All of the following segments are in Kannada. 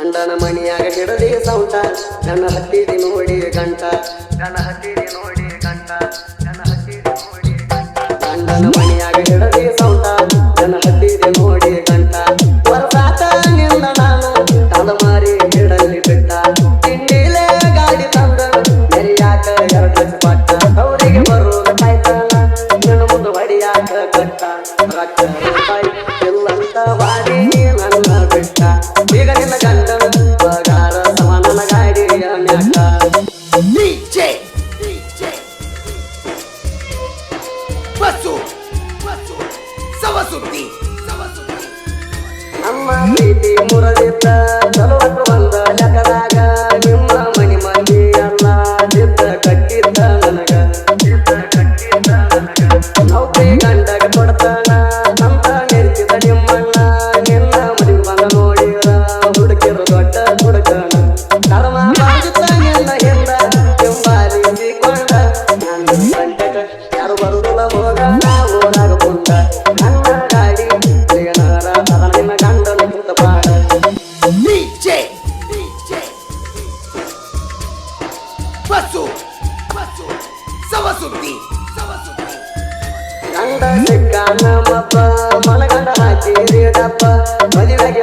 ಗಂಡನ ಮಣಿಯಾಗ ಗಿಡದಿ ಸೌಟ. ಗಣ ಹತ್ತಿರಿ ನೋಡಿ ಗಂಟ. ಗಣ ಹತ್ತಿರಿ ನೋಡಿ ಗಂಟ. ಗಣ ಹತ್ತಿರಿ ನೋಡಿ ಗಂಡನ ಮಣಿಯ ಬಸ್ಸು ಬಸ್ಸು ಸವಸುದ್ದಿ ಸವಸುದ್ದಿ ನಮ್ಮ ಮುರಳಿತ ಸುದ್ದಿ. ಗಂಡ ಮದುವೆಗೆ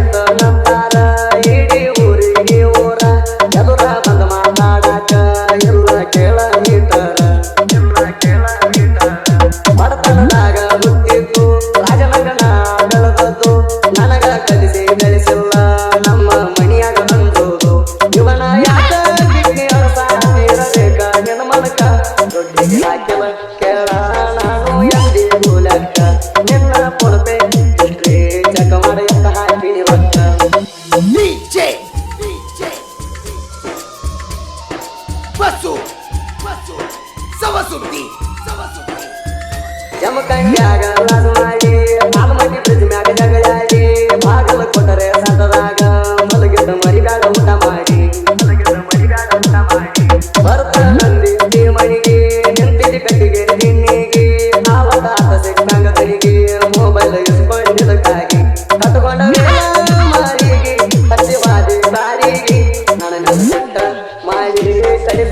ಕೇಳ ನಾನು ಎಂದಿಗೂ ಲೆಕ್ಕ ನಿನ್ನ ಕೊಡಬೇ ಇಷ್ಟೇ ಚಕಮರ ಎತ್ತ ಹಾಕಿನಿ ನೀಚೆ ಬಸ್ಸು ಬಸ್ಸು ಸವಸುದ್ದಿ ಸವಸುದ್ದಿ ಜಮಕಂಡ್ಯಾಗ ನಾನು ಆಗಿ